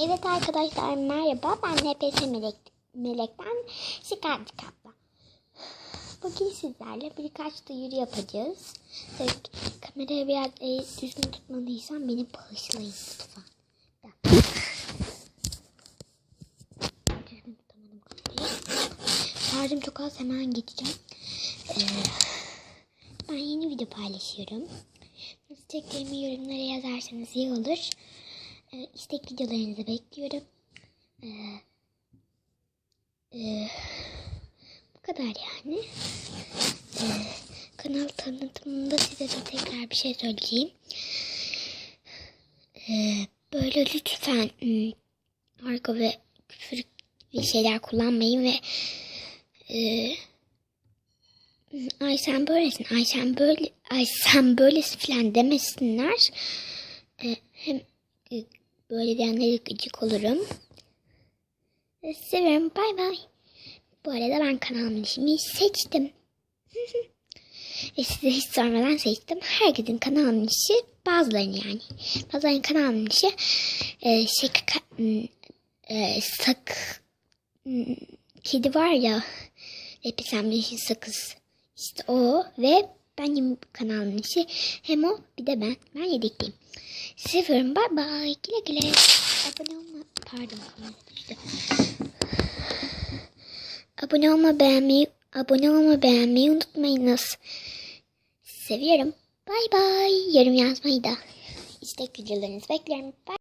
Evet arkadaşlar merhaba ben NPS Melek, Melek'ten Şikayetçi Kaplan. Bugün sizlerle birkaç duyuru yapacağız. Tabii kamerayı biraz e, düzgün tutmadıysam beni bağışlayın lütfen. Düzgün. Şarjım çok az hemen gideceğim. Ee, ben yeni video paylaşıyorum. Nasıl çektiğimi yorumlara yazarsanız iyi olur. Ee, istek videolarınızı bekliyorum. Ee, e, bu kadar yani. Ee, kanal tanıtımında size de tekrar bir şey söyleyeyim. Ee, böyle lütfen ım, argo ve küfür bir şeyler kullanmayın ve e, Ay sen böylesin, ay sen böyle, ay sen böylesin falan demesinler. E, böyle diyenlere gıcık olurum. Ee, Seviyorum, bay bay. Bu arada ben kanalımın ismini seçtim. Ve size hiç sormadan seçtim. Herkesin kanalının işi bazılarının yani. Bazılarının kanalının işi e, şey, ka- e, sak kedi var ya Episemleşin sakız. İşte o ve benim kanalımın işi hem o bir de ben. Ben yedekliyim. Seviyorum. Bye bye. Güle güle. Abone olma. Pardon. Abone olma beğenmeyi abone olma beğenmeyi unutmayınız. Seviyorum. Bye bye. Yorum yazmayı da. İstek videolarınızı bekliyorum. Bye.